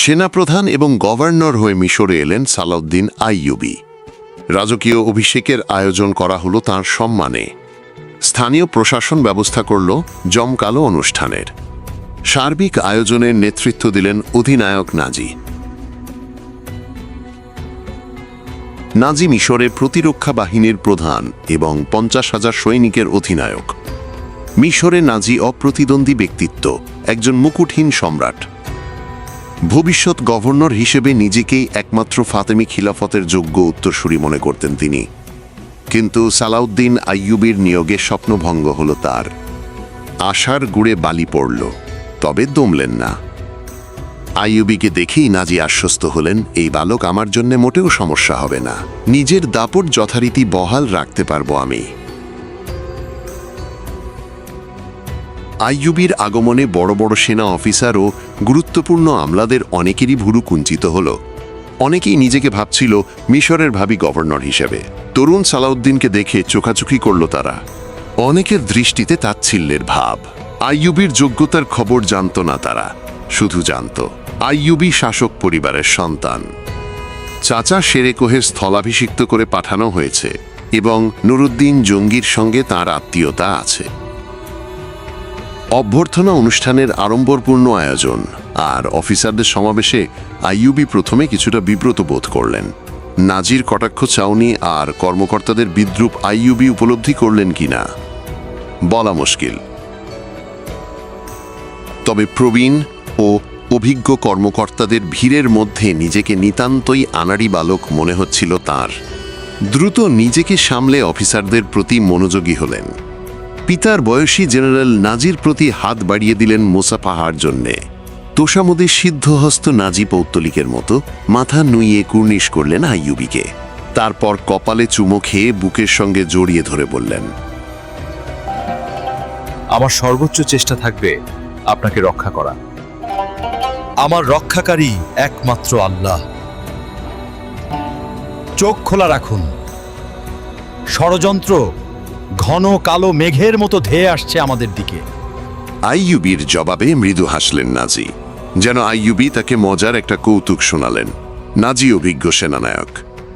সেনাপ্রধান এবং গভর্নর হয়ে মিশরে এলেন সালাউদ্দিন আইয়ুবি। রাজকীয় অভিষেকের আয়োজন করা হলো তার সম্মানে। স্থানীয় প্রশাসন ব্যবস্থা করল জমকালো অনুষ্ঠানের। সার্বিক আয়োজনের নেতৃত্ব দিলেন অধিনায়ক নাজি। নাজি মিশরের প্রতিরক্ষা বাহিনীর প্রধান এবং পঞ্চাশ হাজার সৈনিকের অধিনায়ক। মিশরে নাজি অপ্রতিদ্বন্দ্বী ব্যক্তিত্ব, একজন মুকুটহীন সম্রাট। ভবিষ্যৎ গভর্নর হিসেবে নিজেকেই একমাত্র ফাতেমি খিলাফতের যোগ্য উত্তরসূরি মনে করতেন তিনি। কিন্তু সালাউদ্দিন আইয়ুবির নিয়োগে স্বপ্নভঙ্গ হল তার। আশার গুড়ে বালি পড়ল, তবে দমলেন না। আইয়ুবিকে দেখেই নাজি আশ্বস্ত হলেন, এই বালক আমার জন্য মোটেও সমস্যা হবে না। নিজের দাপট যথারীতি বহাল রাখতে পারব আমি। আইয়ুবির আগমনে বড় বড় সেনা অফিসার ও গুরুত্বপূর্ণ আমলাদের অনেকেরই ভুরু কুঞ্চিত হল। অনেকেই নিজেকে ভাবছিল মিশরের ভাবি গভর্নর হিসেবে। তরুণ সালাউদ্দিনকে দেখে চোখাচোখি করল তারা। অনেকের দৃষ্টিতে তাচ্ছিল্যের ভাব। আইয়ুবির যোগ্যতার খবর জানত না তারা, শুধু জানত, আইয়ুবি শাসক পরিবারের সন্তান। চাচা শেরেকোহের স্থলাভিষিক্ত করে পাঠানো হয়েছে এবং নুরুদ্দিন জঙ্গির সঙ্গে তার আত্মীয়তা আছে। অভ্যর্থনা অনুষ্ঠানের আড়ম্বরপূর্ণ আয়োজন আর অফিসারদের সমাবেশে আইয়ুবি প্রথমে কিছুটা বিব্রত বোধ করলেন। নাজির কটাক্ষ চাউনি আর কর্মকর্তাদের বিদ্রুপ আইয়ুবি উপলব্ধি করলেন কিনা? বলা মুশকিল। তবে প্রবীণ ও অভিজ্ঞ কর্মকর্তাদের ভিড়ের মধ্যে নিজেকে নিতান্তই আনাড়ি বালক মনে হচ্ছিল তার। দ্রুত নিজেকে সামলে অফিসারদের প্রতি মনোযোগী হলেন। পিতার বয়সী জেনারেল নাজির প্রতি হাত বাড়িয়ে দিলেন মোসাফাহার জন্যে। তোষামদে সিদ্ধহস্ত নাজি পৌত্তলিকের মতো মাথা নুইয়ে কুর্নিশ করলেন আইয়ুবিকে। তারপর কপালে চুমো খেয়ে বুকের সঙ্গে জড়িয়ে ধরে বললেন, আমার সর্বোচ্চ চেষ্টা থাকবে আপনাকে রক্ষা করা। আমার রক্ষাকারী একমাত্র আল্লাহ। চোখ খোলা রাখুন। ষড়যন্ত্র ঘন কালো মেঘের মতো ধেয়ে আসছে আমাদের দিকে। আইয়ুবির জবাবে মৃদু হাসলেন নাজি, যেন আইয়ুবি তাকে মজার একটা কৌতুক শোনালেন। নাজি অভিজ্ঞ সেনানায়ক,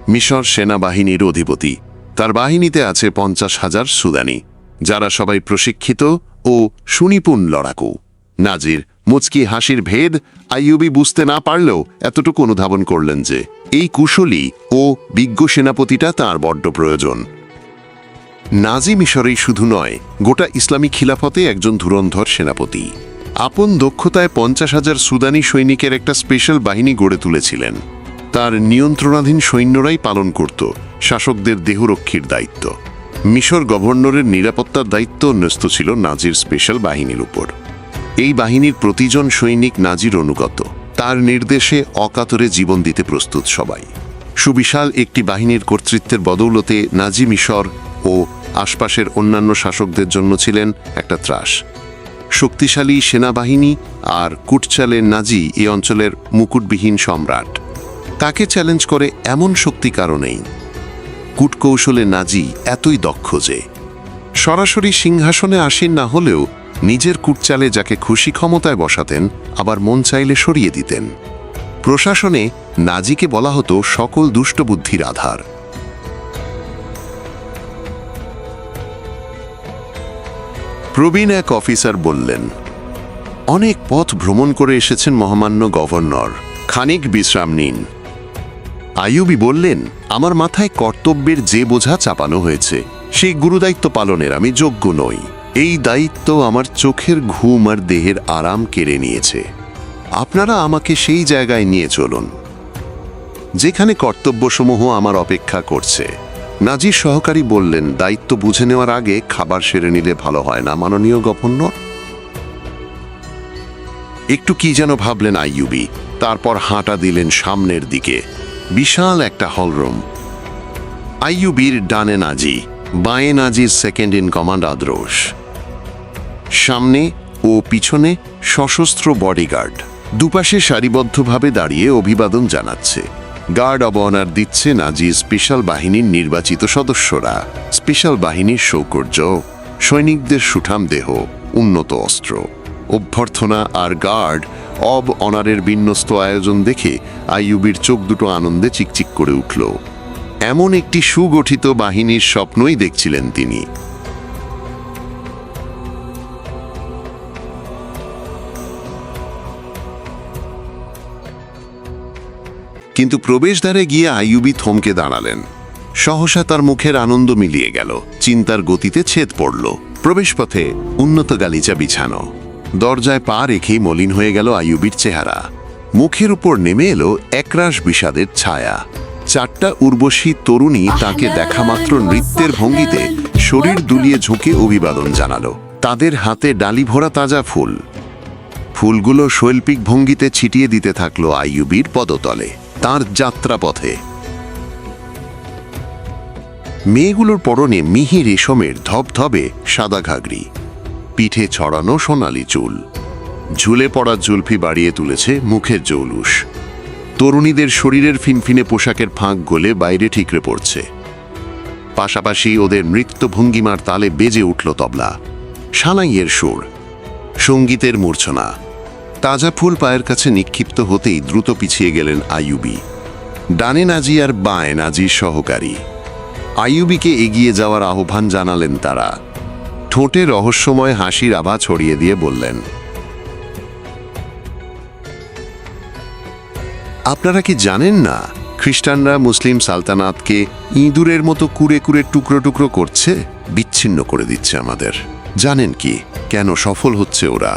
মিশর সেনাবাহিনীর অধিপতি, তার বাহিনীতে আছে পঞ্চাশ হাজার সুদানি, যারা সবাই প্রশিক্ষিত ও সুনিপুণ লড়াকু। নাজির মুচকি হাসির ভেদ আইয়ুবি বুঝতে না পারলেও এতটুকু অনুধাবন করলেন যে, এই কুশলী ও বিজ্ঞ সেনাপতিটা তার বড্ড প্রয়োজন। নাজি মিশরেই শুধু নয়, গোটা ইসলামী খিলাফতে একজন ধুরন্ধর সেনাপতি। আপন দক্ষতায় পঞ্চাশ হাজার সুদানি সৈনিকের একটা স্পেশাল বাহিনী গড়ে তুলেছিলেন। তার নিয়ন্ত্রণাধীন সৈন্যরাই পালন করত, শাসকদের দেহরক্ষীর দায়িত্ব। মিশর গভর্নরের নিরাপত্তার দায়িত্ব ন্যস্ত ছিল নাজির স্পেশাল বাহিনীর উপর। এই বাহিনীর প্রতিজন সৈনিক নাজির অনুগত। তার নির্দেশে অকাতরে জীবন দিতে প্রস্তুত সবাই। সুবিশাল একটি বাহিনীর কর্তৃত্বের বদৌলতে নাজি মিশর ও আশপাশের অন্যান্য শাসকদের জন্য ছিলেন একটা ত্রাস। শক্তিশালী সেনাবাহিনী আর কুটচালের নাজি এই অঞ্চলের মুকুটবিহীন সম্রাট। তাকে চ্যালেঞ্জ করে এমন শক্তি কারণেই কূটকৌশলে নাজি এতই দক্ষ যে, সরাসরি সিংহাসনে আসীন না হলেও নিজের কুটচালে যাকে খুশি ক্ষমতায় বসাতেন, আবার মন চাইলে সরিয়ে দিতেন। প্রশাসনে নাজিকে বলা হতো সকল দুষ্টবুদ্ধির আধার। প্রবীণ এক অফিসার বললেন, অনেক পথ ভ্রমণ করে এসেছেন মহামান্য গভর্নর। খানিক বিশ্রাম নিন। আইয়ুবি বললেন, আমার মাথায় কর্তব্যের যে বোঝা চাপানো হয়েছে, সেই গুরুদায়িত্ব পালনের আমি যোগ্য নই। এই দায়িত্ব আমার চোখের ঘুম আর দেহের আরাম কেড়ে নিয়েছে। আপনারা আমাকে সেই জায়গায় নিয়ে চলুন, যেখানে কর্তব্যসমূহ আমার অপেক্ষা করছে। নাজির সহকারী বললেন, দায়িত্ব বুঝে নেওয়ার আগে খাবার সেরে নিলে ভালো হয় না, মাননীয় গভর্নর? একটু কি যেন ভাবলেন আইয়ুবি, তারপর হাঁটা দিলেন সামনের দিকে। বিশাল একটা হলরুম। আইয়ুবির ডানে নাজি, বাঁয়ে নাজির সেকেন্ড ইন কমান্ড আদ্রোশ। সামনে ও পিছনে সশস্ত্র বডিগার্ড। দুপাশে সারিবদ্ধভাবে দাঁড়িয়ে অভিবাদন জানাচ্ছে। গার্ড অব অনার দিচ্ছে নাজি স্পেশাল বাহিনীর নির্বাচিত সদস্যরা। স্পেশাল বাহিনীর সৌকর্য, সৈনিকদের সুঠাম দেহ, উন্নত অস্ত্র। অভ্যর্থনা আর গার্ড অব অনারের বিন্যস্ত আয়োজন দেখে আইয়ুবির চোখ দুটো আনন্দে চিকচিক করে উঠল। এমন একটি সুগঠিত বাহিনীর স্বপ্নই দেখছিলেন তিনি। কিন্তু প্রবেশদ্বারে গিয়ে আইয়ুবি থমকে দাঁড়ালেন। সহসা তার মুখের আনন্দ মিলিয়ে গেল। চিন্তার গতিতে ছেদ পড়ল। প্রবেশপথে উন্নত গালিচা বিছানো। দরজায় পা রেখেই মলিন হয়ে গেল আইয়ুবির চেহারা। মুখের উপর নেমে এলো একরাশ বিষাদের ছায়া। চারটা উর্বশী তরুণী তাকে দেখামাত্র নৃত্যের ভঙ্গিতে শরীর দুলিয়ে ঝুঁকে অভিবাদন জানালো। তাদের হাতে ডালি ভরা তাজা ফুল। ফুলগুলো শৈল্পিক ভঙ্গিতে ছিটিয়ে দিতে থাকল আইয়ুবির পদতলে। তার যাত্রাপথে। মেয়েগুলোর পরনে মিহি রেশমের ধবধবে সাদা ঘাগরি, পিঠে ছড়ানো সোনালি চুল, ঝুলে পড়া জুলফি বাড়িয়ে তুলেছে মুখের জৌলুস। তরুণীদের শরীরের ফিনফিনে পোশাকের ফাঁক গলে বাইরে ঠিকরে পড়ছে। পাশাপাশি ওদের নৃত্য ভঙ্গিমার তালে বেজে উঠল তবলা সানাইয়ের সুর, সঙ্গীতের মূর্ছনা। তাজা ফুল পায়ের কাছে নিক্ষিপ্ত হতেই দ্রুত পিছিয়ে গেলেন আইয়ুবি। ডানে নাজি আর বাঁয়ে নাজির সহকারী। আইয়ুবিকে এগিয়ে যাওয়ার আহ্বান জানালেন তারা। ঠোঁটে রহস্যময় হাসির আভা ছড়িয়ে দিয়ে বললেন, আপনারা কি জানেন না, খ্রিস্টানরা মুসলিম সালতানাতকে ইঁদুরের মতো কুড়ে কুড়ে টুকরো টুকরো করছে? বিচ্ছিন্ন করে দিচ্ছে আমাদের। জানেন কি, কেন সফল হচ্ছে ওরা?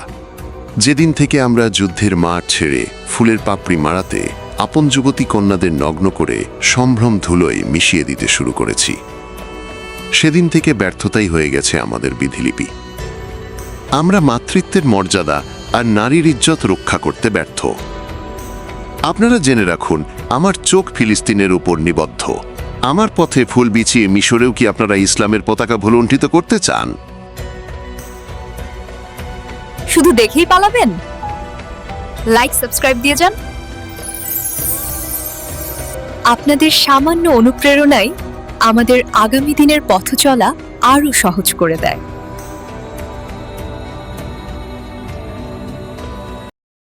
যেদিন থেকে আমরা যুদ্ধের মাঠ ছেড়ে ফুলের পাপড়ি মারাতে আপন যুবতী কন্যাদের নগ্ন করে সম্ভ্রম ধুলোয় মিশিয়ে দিতে শুরু করেছি। সেদিন থেকে ব্যর্থতাই হয়ে গেছে আমাদের বিধিলিপি। আমরা মাতৃত্বের মর্যাদা আর নারীর ইজ্জত রক্ষা করতে ব্যর্থ। আপনারা জেনে রাখুন, আমার চোখ ফিলিস্তিনের উপর নিবদ্ধ। আমার পথে ফুল বিছিয়ে মিশরেও কি আপনারা ইসলামের পতাকা ভুলুণ্ঠিত করতে চান? শুধু দেখেই পালাবেন? লাইক সাবস্ক্রাইব দিয়ে যান। আপনাদের সামান্য অনুপ্রেরণাই আমাদের আগামী দিনের পথ চলা আরও সহজ করে দেয়।